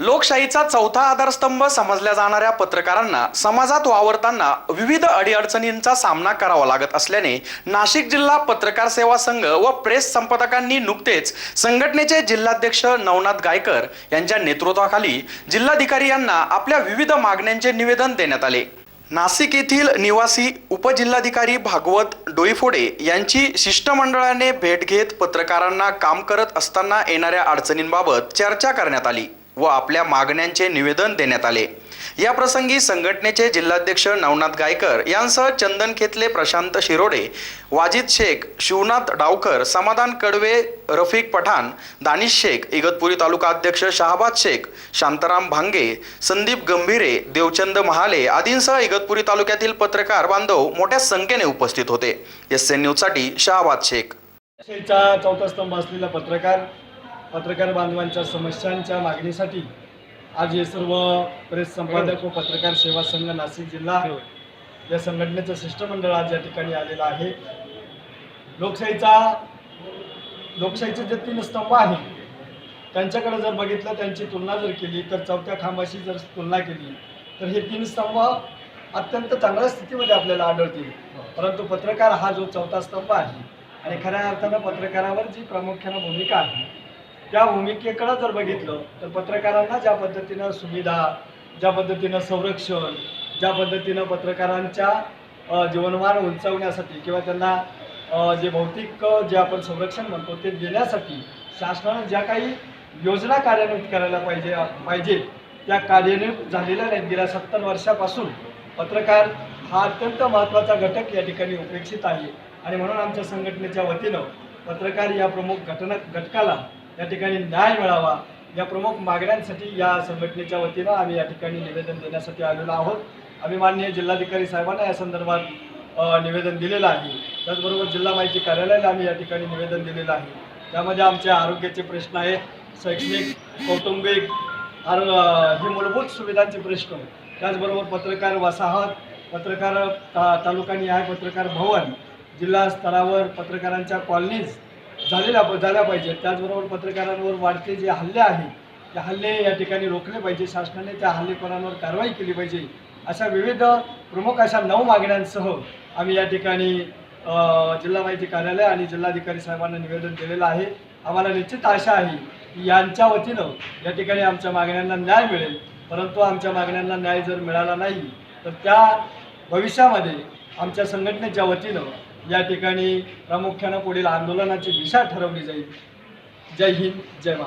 लोकशाहीचा चौथा आधारस्तंभ समजल्या जाणाऱ्या पत्रकारांना समाजात वावरताना विविध अडीअडचणींचा सामना करावा लागत असल्याने नाशिक जिल्हा पत्रकार सेवा संघ व प्रेस संपादकांनी नुकतेच संघटनेचे जिल्हाध्यक्ष नवनाथ गायकर यांच्या नेतृत्वाखाली जिल्हाधिकारी यांना आपल्या विविध मागण्यांचे निवेदन देण्यात आले. नाशिक येथील निवासी उपजिल्हाधिकारी भागवत डोईफोडे यांची शिष्टमंडळाने भेट घेत पत्रकारांना काम करत असताना येणाऱ्या अडचणींबाबत चर्चा करण्यात आली. व आपल्या मागण्यांचे निवेदन देण्यात आले. या प्रसंगी संघटनेचे जिल्हाध्यक्ष नवनाथ गायकर यांसह चंदन खेतले प्रशांत शिरोडे वाजिद शेख शिवनाथ डावकर समाधान कडवे रफिक पठाण दानिश शेख इगतपुरी तालुका अध्यक्ष शहाबाद शेख शांताराम भांगे संदीप गंभीरे देवचंद महाले आदींसह इगतपुरी तालुक्यातील पत्रकार बांधव मोठ्या संख्येने उपस्थित होते. एस एन न्यूजसाठी शहाबाद शेख. चौथा स्तंभ असलेला पत्रकार पत्रकार बांधवांच्या समस्यांच्या मागणीसाठी आज हे सर्व प्रेस संपादक व पत्रकार सेवा संघ नाशिक जिल्हा या संघटनेचं शिष्टमंडळ आज या ठिकाणी आलेलं आहे. लोकशाहीचा लोकशाहीचे जे तीन स्तंभ आहे त्यांच्याकडे जर बघितलं त्यांची तुलना जर केली तर चौथ्या खांबाशी जर तुलना केली तर हे तीन स्तंभ अत्यंत चांगल्या स्थितीमध्ये आपल्याला आढळतील. परंतु पत्रकार हा जो चौथा स्तंभ आहे आणि खऱ्या अर्थानं पत्रकारावर जी प्रामुख्यानं भूमिका आहे त्या भूमिकेकडं जर बघितलं तर पत्रकारांना ज्या पद्धतीनं सुविधा ज्या पद्धतीनं संरक्षण ज्या पद्धतीनं पत्रकारांच्या जीवनमान उंचावण्यासाठी किंवा त्यांना जे भौतिक जे आपण संरक्षण म्हणतो ते देण्यासाठी शासनानं ज्या काही योजना कार्यान्वित करायला पाहिजे पाहिजेत त्या कार्यान्वित झालेल्या नाहीत. गेल्या सत्तर वर्षापासून पत्रकार हा अत्यंत महत्त्वाचा घटक या ठिकाणी उपेक्षित आहे. आणि म्हणून आमच्या संघटनेच्या वतीनं पत्रकार या प्रमुख घटना घटकाला या ठिकाणी न्याय मिळावा. या प्रमुख मागण्यांसाठी या संघटनेच्या वतीनं आम्ही या ठिकाणी निवेदन देण्यासाठी आलेलो आहोत. आम्ही माननीय जिल्हाधिकारी साहेबांना या संदर्भात निवेदन दिलेलं आहे. त्याचबरोबर जिल्हा माहिती कार्यालयाला आम्ही या ठिकाणी निवेदन दिलेलं आहे. त्यामध्ये आमच्या आरोग्याचे प्रश्न आहेत शैक्षणिक कौटुंबिक आरो हे मूलभूत सुविधांचे प्रश्न. त्याचबरोबर पत्रकार वसाहत पत्रकार ता तालुका निहाय पत्रकार भवन जिल्हा स्तरावर पत्रकारांच्या कॉलनीज झालेल्या झाल्या पाहिजेत. त्याचबरोबर पत्रकारांवर वाढते जे हल्ले आहेत ते हल्ले या ठिकाणी रोखले पाहिजे. शासनाने त्या हल्लेखोरांवर कारवाई केली पाहिजे. अशा विविध प्रमुख अशा नऊ मागण्यांसह आम्ही या ठिकाणी जिल्हा माहिती कार्यालय आणि जिल्हाधिकारी साहेबांना निवेदन दिलेलं आहे. आम्हाला निश्चित आशा आहे की यांच्या वतीनं या ठिकाणी आमच्या मागण्यांना न्याय मिळेल. परंतु आमच्या मागण्यांना न्याय जर मिळाला नाही तर त्या भविष्यामध्ये आमच्या संघटनेच्या वतीनं या ठिकाणी प्रामुख्यानं पुढील आंदोलनाची दिशा ठरवली जाईल. जय हिंद जय महाराष्ट्र.